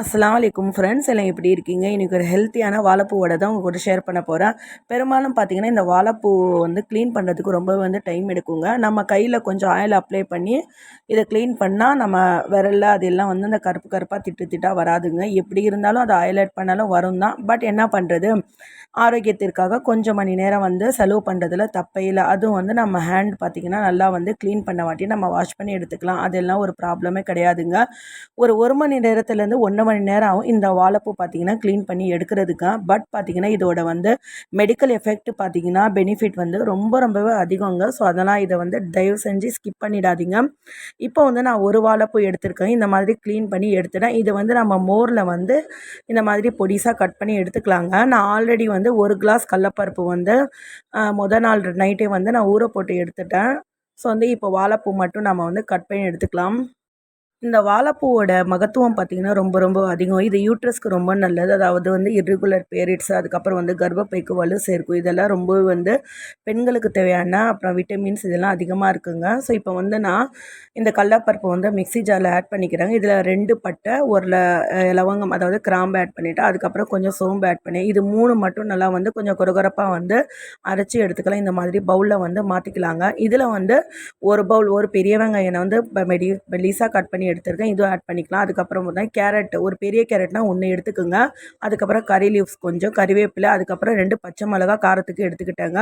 அஸ்லாம் வலைக்கும் ஃப்ரெண்ட்ஸ் எல்லாம் எப்படி இருக்கீங்க? இன்றைக்கி ஒரு ஹெல்த்தியான வாழைப்பூ வடை தான் உங்கள் கூட ஷேர் பண்ண போகிறேன் பெரும்பாலும் பார்த்தீங்கன்னா இந்த வாழைப்பூ வந்து க்ளீன் பண்ணுறதுக்கு ரொம்ப வந்து டைம் எடுக்குங்க. நம்ம கையில் கொஞ்சம் ஆயில் அப்ளை பண்ணி இதை க்ளீன் பண்ணால் நம்ம விரலில் அதெல்லாம் வந்து அந்த கருப்பு கருப்பாக திட்டு திட்டாக வராதுங்க. எப்படி இருந்தாலும் அதை ஆயில் ஆட் பண்ணாலும் வரும் தான். பட் என்ன பண்ணுறது ஆரோக்கியத்திற்காக கொஞ்சம் மணி நேரம் வந்து செலவு பண்ணுறதுல தப்பே இல்லை. அதுவும் வந்து நம்ம ஹேண்ட் பார்த்திங்கன்னா நல்லா வந்து க்ளீன் பண்ண வாட்டி நம்ம வாஷ் பண்ணி எடுத்துக்கலாம். அதெல்லாம் ஒரு ப்ராப்ளமே கிடையாதுங்க. ஒரு ஒரு மணி நேரத்துலேருந்து ஒன்று மணி நேரம் ஆகும் இந்த வாழைப்பூ பார்த்திங்கன்னா க்ளீன் பண்ணி எடுக்கிறதுக்கு? பட் பார்த்திங்கன்னா இதோட வந்து மெடிக்கல் எஃபெக்ட் பார்த்திங்கன்னா பெனிஃபிட் வந்து ரொம்ப ரொம்பவே அதிகங்க. ஸோ அதெல்லாம் இதை வந்து தயவு செஞ்சு ஸ்கிப் பண்ணிடாதீங்க. இப்போ வந்து நான் ஒரு வாழைப்பூ எடுத்திருக்கேன். இந்த மாதிரி க்ளீன் பண்ணி எடுத்துட்டேன். இதை வந்து நம்ம மோரில் வந்து இந்த மாதிரி பொடிசாக கட் பண்ணி எடுத்துக்கலாங்க. நான் ஆல்ரெடி வந்து ஒரு கிளாஸ் கடலப்பருப்பு வந்து முத நாள் நைட்டே வந்து நான் ஊற போட்டு எடுத்துட்டேன். ஸோ வந்து இப்போ வாழைப்பூ மட்டும் நம்ம வந்து கட் பண்ணி எடுத்துக்கலாம். இந்த வாழைப்பூவோட மகத்துவம் பார்த்திங்கன்னா ரொம்ப ரொம்ப அதிகம். இது யூட்ரஸ்க்கு ரொம்ப நல்லது. அதாவது வந்து இர்ரெகுலர் பீரியட்ஸ் அதுக்கப்புறம் வந்து கர்ப்பப்பைக்கு வலு சேர்க்கும். இதெல்லாம் ரொம்ப வந்து பெண்களுக்கு தேவையான அப்புறம் விட்டமின்ஸ் இதெல்லாம் அதிகமாக இருக்குங்க. ஸோ இப்போ வந்து நான் இந்த கடலப்பருப்பு வந்து மிக்ஸி ஜாரில் ஆட் பண்ணிக்கிறேங்க. இதில் ரெண்டு பட்டை ஒரு லவங்கம் அதாவது கிராம்பு ஆட் பண்ணிவிட்டு அதுக்கப்புறம் கொஞ்சம் சோம்பு ஆட் பண்ணி இது மூணு மட்டும் நல்லா வந்து கொஞ்சம் குறகுறப்பாக வந்து அரைச்சி எடுத்துக்கலாம். இந்த மாதிரி பவுலில் வந்து மாற்றிக்கலாங்க இதில் வந்து ஒரு பவுல் ஒரு பெரிய வெங்காயம் வந்து மெடி மெலிசாக கட் பண்ணி எடுத்துருக்கேன். இதுவும் ஆட் பண்ணிக்கலாம். அதுக்கப்புறம் பார்த்தா கேரட் ஒரு பெரிய கேரட்னா ஒன்று எடுத்துக்கோங்க. அதுக்கப்புறம் கறி லீவ்ஸ் கொஞ்சம் கறிவேப்பிலை அதுக்கப்புறம் ரெண்டு பச்சை மிளகா காரத்துக்கு எடுத்துக்கிட்டேங்க.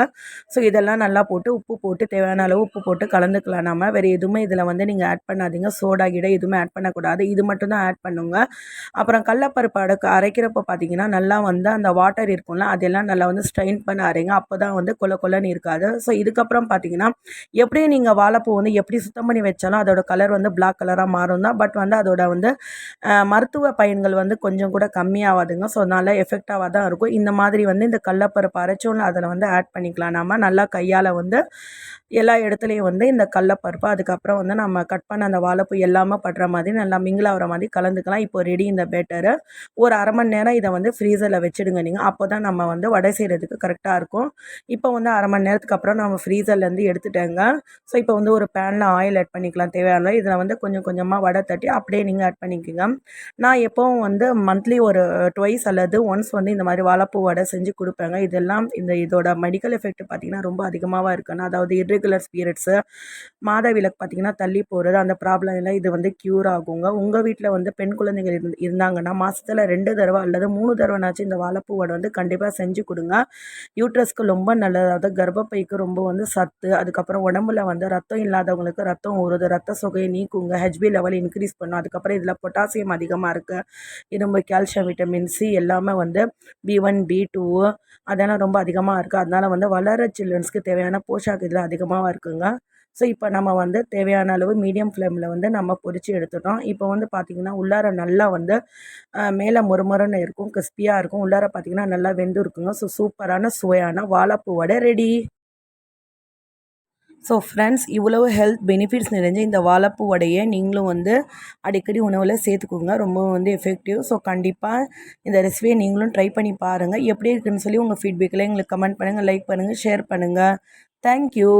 ஸோ இதெல்லாம் நல்லா போட்டு உப்பு போட்டு தேவையான அளவு உப்பு போட்டு கலந்துக்கலாம் நம்ம வேறு எதுவுமே இதில் வந்து நீங்கள் ஆட் பண்ணாதீங்க. சோடா கிட எதுவுமே ஆட் பண்ணக்கூடாது. இது மட்டும் தான் ஆட் பண்ணுங்க. அப்புறம் கடலப்பருப்பு அடக்கு அரைக்கிறப்ப பார்த்தீங்கன்னா நல்லா வந்து அந்த வாட்டர் இருக்கும்ல அதெல்லாம் நல்லா வந்து ஸ்ட்ரெயின் பண்ண அரைங்க. அப்போ தான் வந்து கொல கொலன்னு இருக்காது. ஸோ இதுக்கப்புறம் பார்த்தீங்கன்னா எப்படியும் நீங்கள் வாழைப்பூ வந்து எப்படி சுத்தம் பண்ணி வச்சாலும் அதோட கலர் வந்து பிளாக் கலராக மாறும். பண்ணணும் தான் பட் வந்து அதோட வந்து மருத்துவ பயன்கள் வந்து கொஞ்சம் கூட கம்மியாகாதுங்க ஸோ நல்லா எஃபெக்டாக தான் இருக்கும். இந்த மாதிரி வந்து இந்த கடலப்பருப்பு அரைச்சோன்னு அதில் வந்து ஆட் பண்ணிக்கலாம். நம்ம நல்லா கையால் வந்து எல்லா இடத்துலையும் வந்து இந்த கடலப்பருப்பு அதுக்கப்புறம் வந்து நம்ம கட் பண்ண அந்த வாழைப்பூ எல்லாமே படுற மாதிரி நல்லா மிங்கிள் ஆகிற மாதிரி கலந்துக்கலாம். இப்போ ரெடி இந்த பேட்டரு ஒரு அரை மணி நேரம் இதை வந்து ஃப்ரீசரில் வச்சுடுங்க நீங்கள் அப்போ தான் நம்ம வந்து வடை செய்கிறதுக்கு கரெக்டாக இருக்கும். இப்போ வந்து அரை மணி நேரத்துக்கு அப்புறம் நம்ம ஃப்ரீசர்லேருந்து எடுத்துட்டேங்க. ஸோ இப்போ வந்து ஒரு பேனில் ஆயில் ஆட் பண்ணிக்கலாம். தேவையான இதில் வந்து கொஞ்சம் கொஞ்சமாக வடை தட்டி அப்படியே நீங்கள் ஆட் பண்ணிக்கோங்க. நான் எப்போவும் வந்து மந்த்லி ஒரு ட்வைஸ் அல்லது ஒன்ஸ் வந்து இந்த மாதிரி வாழைப்பூ வடை செஞ்சு கொடுப்பேங்க. இதெல்லாம் இந்த இதோட மெடிக்கல் எஃபெக்ட் பார்த்திங்கன்னா ரொம்ப அதிகமாக இருக்குன்னு அதாவது இர்ரெகுலர் ஸ்பீரிட்ஸு மாதவிலக்கு பார்த்திங்கன்னா தள்ளி போகிறது அந்த ப்ராப்ளம் எல்லாம் இது வந்து க்யூர் ஆகுங்க. உங்கள் வீட்டில் வந்து பெண் குழந்தைகள் இருந்து இருந்தாங்கன்னா மாதத்தில் ரெண்டு தடவை அல்லது மூணு தடவைனாச்சும் இந்த வாழைப்பூ வடை வந்து கண்டிப்பாக செஞ்சு கொடுங்க. யூட்ரஸ்க்கு ரொம்ப நல்லது. அதாவது கர்ப்பப்பைக்கு ரொம்ப வந்து சத்து அதுக்கப்புறம் உடம்புல வந்து ரத்தம் இல்லாதவங்களுக்கு ரத்தம் ஊறுது ரத்த சொகையை நீக்குங்க. ஹெச்பி லெவல் இன்க்ரீஸ் பண்ணும். அதுக்கப்புறம் இதில் பொட்டாசியம் அதிகமாக இருக்குது இரும்பு கால்சியம் விட்டமின் சி எல்லாமே வந்து பி ஒன் பி டூ அதெல்லாம் ரொம்ப அதிகமாக இருக்குது அதனால் வந்து வளர சில்ட்ரன்ஸ்க்கு தேவையான போஷாக்கு இதில் அதிகமாக இருக்குங்க. ஸோ இப்போ நம்ம வந்து தேவையான அளவு மீடியம் ஃப்ளேமில் வந்து நம்ம பொரித்து எடுத்துட்டோம். இப்போ வந்து பார்த்திங்கன்னா உள்ளார நல்லா வந்து மேலே மொறுமொறுன்னு இருக்கும் கிறிஸ்பியாக இருக்கும். உள்ளார பார்த்திங்கன்னா நல்லா வெந்து இருக்குங்க. ஸோ சூப்பரான சுவையான வாழைப்பூ வடை ரெடி ஸோ ஃப்ரெண்ட்ஸ் இவ்வளவு ஹெல்த் பெனிஃபிட்ஸ் நிறைஞ்ச இந்த வாழைப்பூ வடையை நீங்களும் வந்து அடிக்கடி உணவில் சேர்த்துக்கோங்க. ரொம்ப வந்து எஃபெக்டிவ் ஸோ கண்டிப்பாக இந்த ரெசிபியை நீங்களும் ட்ரை பண்ணி பாருங்கள் எப்படி இருக்குன்னு சொல்லி உங்கள் ஃபீட்பேக்கில் எங்களுக்கு கமெண்ட் பண்ணுங்கள் லைக் பண்ணுங்கள் ஷேர் பண்ணுங்கள் தேங்க்யூ